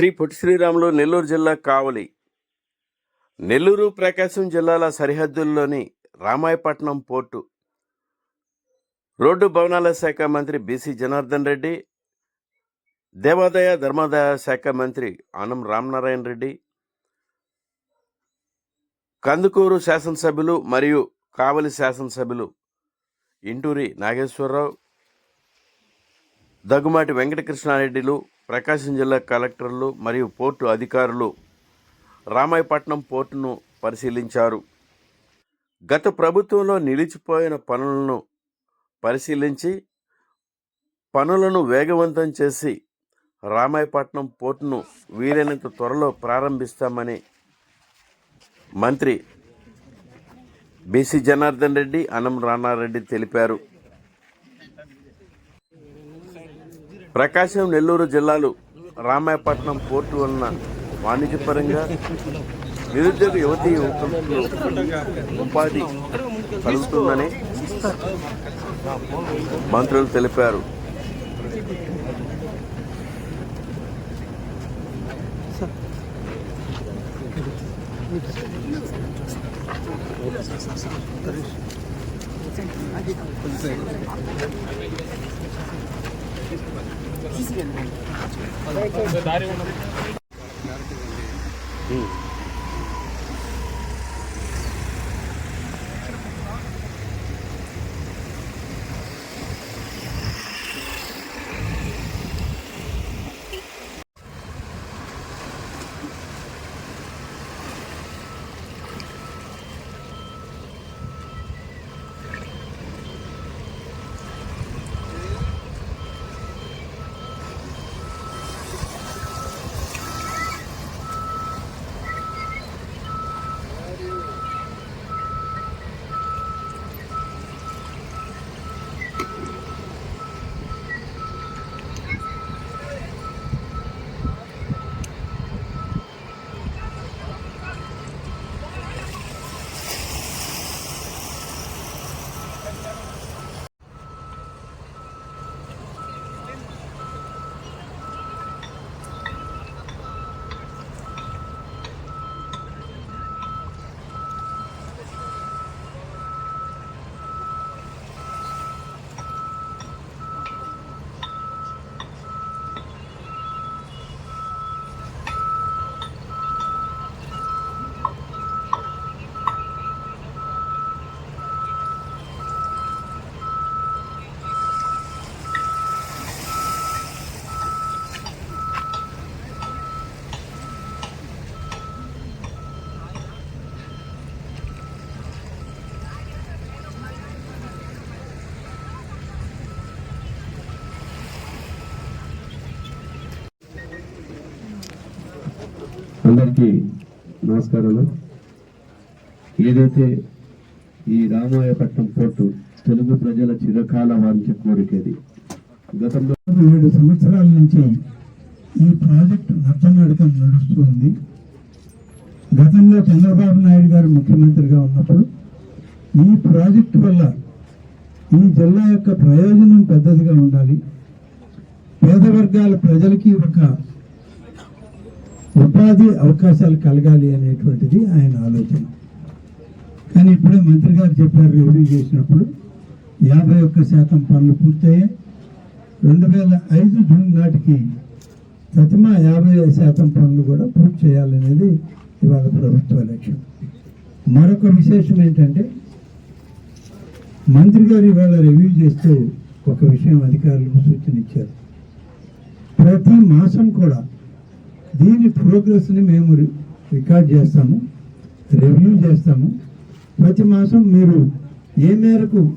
శ్రీ పొట్టి శ్రీరాములు నెల్లూరు జిల్లా కావలి నెల్లూరు ప్రకాశం జిల్లాల సరిహద్దుల్లోని Ramayapatnam port road భవనాల శాఖ మంత్రి బీసీ జనార్దన్ రెడ్డి దేవాదాయ ధర్మాదాయ శాఖ మంత్రి ఆనం రామనారాయణ రెడ్డి కందుకూరు శాసనసభ్యులు మరియు కావలి శాసనసభ్యులు ఇంటూరి నాగేశ్వరరావు దగ్గుమాటి వెంకటకృష్ణారెడ్డిలు ప్రకాశం జిల్లా కలెక్టర్లు మరియు పోర్టు అధికారులు రామాయపట్నం పోర్టును పరిశీలించారు. గత ప్రభుత్వంలో నిలిచిపోయిన పనులను పరిశీలించి పనులను వేగవంతం చేసి రామాయపట్నం పోర్టును వీలైనంత త్వరలో ప్రారంభిస్తామని మంత్రి బీసీ జనార్దన్ రెడ్డి అనం రామారెడ్డి తెలిపారు. ప్రకాశం నెల్లూరు జిల్లాలు రామాయపట్నం పోర్టు వలన వాణిజ్యపరంగా నిరుద్యోగ యువతీ యువకులు ఉపాధి కలుగుతుందని మంత్రులు తెలిపారు. దారి ఉన్నది అందరికీ నమస్కారాలు. ఏదైతే ఈ రామాయపట్నం పోర్టు తెలుగు ప్రజల చిరకాల వాంఛ కోరికది గతంలో ఏడు సంవత్సరాల నుంచి ఈ ప్రాజెక్టు నడుస్తూ నడుస్తుంది గతంలో చంద్రబాబు నాయుడు గారు ముఖ్యమంత్రిగా ఉన్నప్పుడు ఈ ప్రాజెక్టు వల్ల ఈ జిల్లా యొక్క ప్రయోజనం పెద్దదిగా ఉండాలి. పేద వర్గాల ప్రజలకి ఒక ఉపాధి అవకాశాలు కలగాలి అనేటువంటిది ఆయన ఆలోచన. కానీ ఇప్పుడే మంత్రి గారు చెప్పారు రివ్యూ చేసినప్పుడు యాభై ఒక్క శాతం పనులు పూర్తయ్యాయి. రెండు వేల ఐదు జూన్ నాటికి ప్రతిమా యాభై శాతం పనులు కూడా పూర్తి చేయాలనేది ఇవాళ ప్రభుత్వ లక్ష్యం. మరొక విశేషం ఏంటంటే మంత్రి గారు ఇవాళ రివ్యూ చేస్తూ ఒక విషయం అధికారులకు సూచన ఇచ్చారు. ప్రతి మాసం కూడా దీని ప్రోగ్రెస్ని మేము రి- రికార్డ్ చేస్తాము రివ్యూ చేస్తాము. ప్రతి మాసం మీరు ఏ మేరకు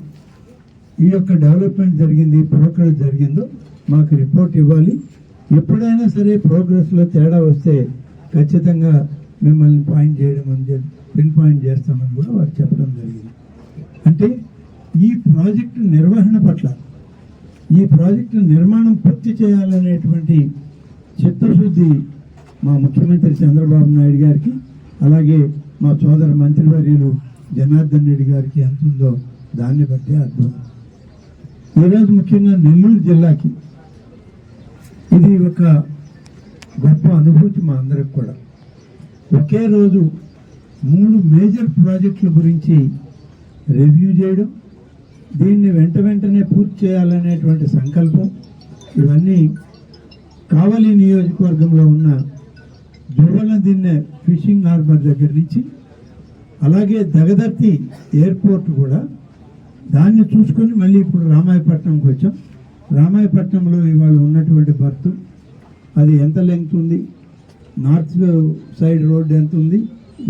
ఈ యొక్క డెవలప్మెంట్ జరిగింది ప్రోగ్రెస్ జరిగిందో మాకు రిపోర్ట్ ఇవ్వాలి. ఎప్పుడైనా సరే ప్రోగ్రెస్లో తేడా వస్తే ఖచ్చితంగా మిమ్మల్ని పాయింట్ చేయడం అని పిన్ పాయింట్ చేస్తామని కూడా వారు చెప్పడం జరిగింది. అంటే ఈ ప్రాజెక్టు నిర్వహణ పట్ల ఈ ప్రాజెక్టు నిర్మాణం పూర్తి చేయాలనేటువంటి చిత్తశుద్ధి మా ముఖ్యమంత్రి చంద్రబాబు నాయుడు గారికి అలాగే మా సోదర మంత్రివర్యులు జనార్దన్ రెడ్డి గారికి ఎంత ఉందో దాన్ని బట్టి అర్థం. ఈరోజు ముఖ్యంగా నెల్లూరు జిల్లాకి ఇది ఒక గొప్ప అనుభూతి మా అందరికి కూడా. ఒకే రోజు మూడు మేజర్ ప్రాజెక్టుల గురించి రివ్యూ చేయడం దీన్ని వెంట వెంటనే పూర్తి చేయాలనేటువంటి సంకల్పం ఇవన్నీ కావలి నియోజకవర్గంలో ఉన్న దిన్నె ఫిషింగ్ హార్బర్ దగ్గర నుంచి అలాగే దగదర్తి ఎయిర్పోర్ట్ కూడా. దాన్ని చూసుకొని మళ్ళీ ఇప్పుడు రామాయపట్నంకి వచ్చాం. రామాయపట్నంలో ఇవాళ ఉన్నటువంటి బర్త్ అది ఎంత లెంగ్త్ ఉంది? నార్త్ సైడ్ రోడ్ ఎంత ఉంది?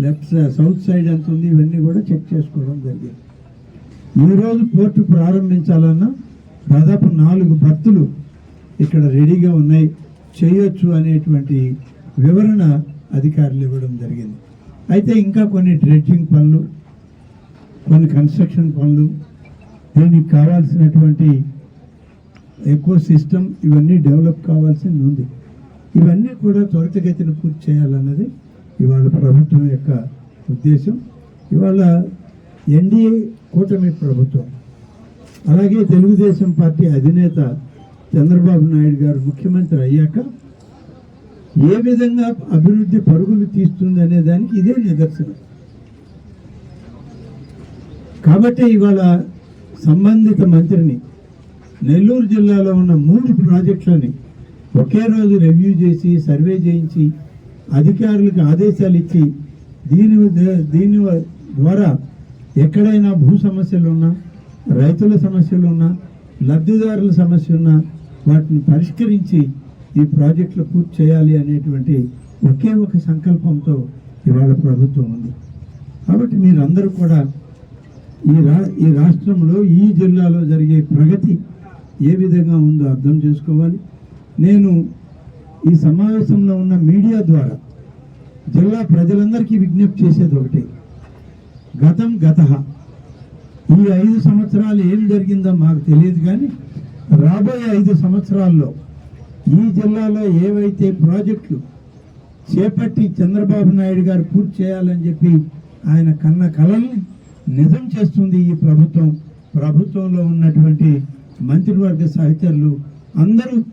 లెఫ్ట్ సైడ్ సౌత్ సైడ్ ఎంత ఉంది? ఇవన్నీ కూడా చెక్ చేసుకోవడం జరిగింది. ఈరోజు పోర్టు ప్రారంభించాలన్నా దాదాపు నాలుగు బర్తులు ఇక్కడ రెడీగా ఉన్నాయి. చేయొచ్చు అనేటువంటి వివరణ అధికారులు ఇవ్వడం జరిగింది. అయితే ఇంకా కొన్ని డ్రెడ్జింగ్ పనులు కొన్ని కన్స్ట్రక్షన్ పనులు దీనికి కావాల్సినటువంటి ఎక్కువ సిస్టమ్ ఇవన్నీ డెవలప్ కావాల్సింది ఉంది. ఇవన్నీ కూడా త్వరితగతిన పూర్తి చేయాలన్నది ఇవాళ ప్రభుత్వం యొక్క ఉద్దేశం. ఇవాళ ఎన్డీఏ కూటమి ప్రభుత్వం అలాగే తెలుగుదేశం పార్టీ అధినేత చంద్రబాబు నాయుడు గారు ముఖ్యమంత్రి అయ్యాక ఏ విధంగా అభివృద్ధి పరుగులు తీస్తుంది అనే దానికి ఇదే నిదర్శనం. కాబట్టి ఇవాళ సంబంధిత మంత్రిని నెల్లూరు జిల్లాలో ఉన్న మూడు ప్రాజెక్టులని ఒకే రోజు రివ్యూ చేసి సర్వే చేయించి అధికారులకు ఆదేశాలు ఇచ్చి దీని దీని ద్వారా ఎక్కడైనా భూ సమస్యలు ఉన్నా రైతుల సమస్యలు ఉన్నా లబ్ధిదారుల సమస్య ఉన్నా వాటిని పరిష్కరించి ఈ ప్రాజెక్టులు పూర్తి చేయాలి అనేటువంటి ఒకే ఒక సంకల్పంతో ఇవాళ ప్రభుత్వం ఉంది. కాబట్టి మీరందరూ కూడా ఈ రా ఈ రాష్ట్రంలో ఈ జిల్లాలో జరిగే ప్రగతి ఏ విధంగా ఉందో అర్థం చేసుకోవాలి. నేను ఈ సమావేశంలో ఉన్న మీడియా ద్వారా జిల్లా ప్రజలందరికీ విజ్ఞప్తి చేసేది ఒకటి. గతం గత. ఈ ఐదు సంవత్సరాలు ఏం జరిగిందో మాకు తెలియదు కానీ రాబోయే ఐదు సంవత్సరాల్లో ఈ జిల్లాలో ఏవైతే ప్రాజెక్టులు చేపట్టి చంద్రబాబు నాయుడు గారు పూర్తి చేయాలని చెప్పి ఆయన కన్న కళల్ని నిజం చేస్తుంది ఈ ప్రభుత్వం. ప్రభుత్వంలో ఉన్నటువంటి మంత్రివర్గ సహచరులు అందరూ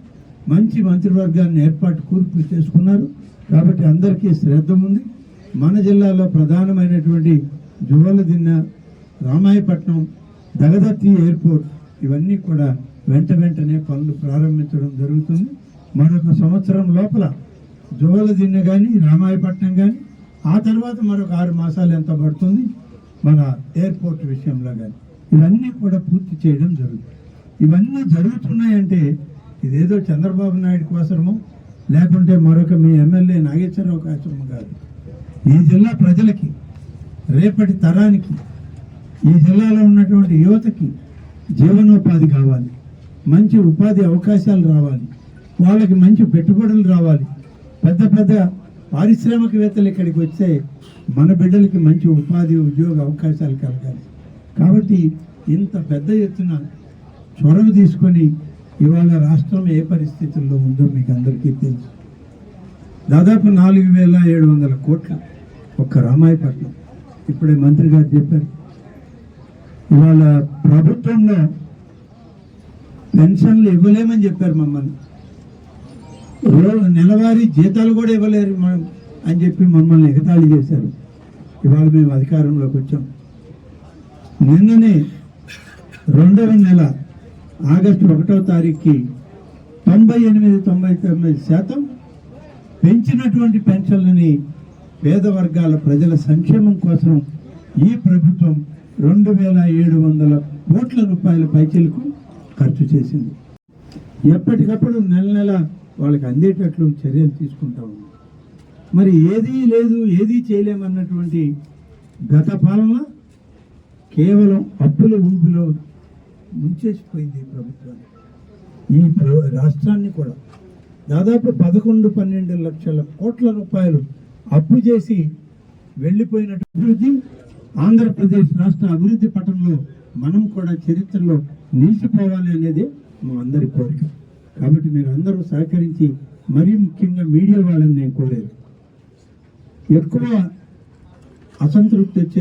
మంచి మంత్రివర్గాన్ని ఏర్పాటు కూర్పు చేసుకున్నారు. కాబట్టి అందరికీ శ్రద్ధ ఉంది. మన జిల్లాలో ప్రధానమైనటువంటి జువలదిన్న రామాయపట్నం దగదత్తి ఎయిర్పోర్ట్ ఇవన్నీ కూడా వెంట వెంటనే పనులు ప్రారంభించడం జరుగుతుంది. మరొక సంవత్సరం లోపల జువలదిన్నె కానీ రామాయపట్నం కానీ ఆ తర్వాత మరొక ఆరు మాసాలు ఎంత పడుతుంది? మన ఎయిర్పోర్ట్ విషయంలో కానీ ఇవన్నీ కూడా పూర్తి చేయడం జరుగుతుంది. ఇవన్నీ జరుగుతున్నాయంటే ఇదేదో చంద్రబాబు నాయుడు కోసమో లేకుంటే మరొక మీ ఎమ్మెల్యే నాగేశ్వరరావు కోసము కాదు. ఈ జిల్లా ప్రజలకి రేపటి తరానికి ఈ జిల్లాలో ఉన్నటువంటి యువతకి జీవనోపాధి కావాలి. మంచి ఉపాధి అవకాశాలు రావాలి. వాళ్ళకి మంచి పెట్టుబడులు రావాలి. పెద్ద పెద్ద పారిశ్రామికవేత్తలు ఇక్కడికి వస్తే మన బిడ్డలకి మంచి ఉపాధి ఉద్యోగ అవకాశాలు కలగాలి. కాబట్టి ఇంత పెద్ద ఎత్తున చొరవ తీసుకొని ఇవాళ రాష్ట్రం ఏ పరిస్థితుల్లో ఉందో మీకు అందరికీ తెలుసు. దాదాపు నాలుగు వేల ఏడు వందల కోట్ల ఒక్క రామాయపట్నం. ఇప్పుడే మంత్రి గారు చెప్పారు. ఇవాళ ప్రభుత్వంలో పెన్షన్లు ఇవ్వలేమని చెప్పారు మమ్మల్ని. నెలవారీ జీతాలు కూడా ఇవ్వలేరు మనం అని చెప్పి మమ్మల్ని ఎగతాళి చేశారు. ఇవాళ మేము అధికారంలోకి వచ్చాం. నిన్ననే రెండవ నెల ఆగస్టు ఒకటో తారీఖుకి తొంభై ఎనిమిది తొంభై తొమ్మిది శాతం పెంచినటువంటి పెన్షన్లని పేద వర్గాల ప్రజల సంక్షేమం కోసం ఈ ప్రభుత్వం రెండు వేల ఏడు వందల కోట్ల రూపాయల పైచీలకు ఖర్చు చేసింది. ఎప్పటికప్పుడు నెల నెల వాళ్ళకి అందేటట్లు చర్యలు తీసుకుంటా ఉంది మరి ఏదీ లేదు ఏదీ చేయలేమన్నటువంటి గత పాలన కేవలం అప్పుల ఊపిలో ముంచేసిపోయింది ప్రభుత్వాన్ని ఈ రాష్ట్రాన్ని కూడా దాదాపు పదకొండు పన్నెండు లక్షల కోట్ల రూపాయలు అప్పు చేసి వెళ్ళిపోయినటువంటి అభివృద్ధి ఆంధ్రప్రదేశ్ రాష్ట్ర అభివృద్ధి పటంలో మనం కూడా చరిత్రలో నిలిచిపోవాలి అనేది మా అందరి కోరిక. కాబట్టి మీరు అందరూ సహకరించి మరీ ముఖ్యంగా మీడియా వాళ్ళని నేను కోరేది. ఎక్కువ అసంతృప్తి వచ్చే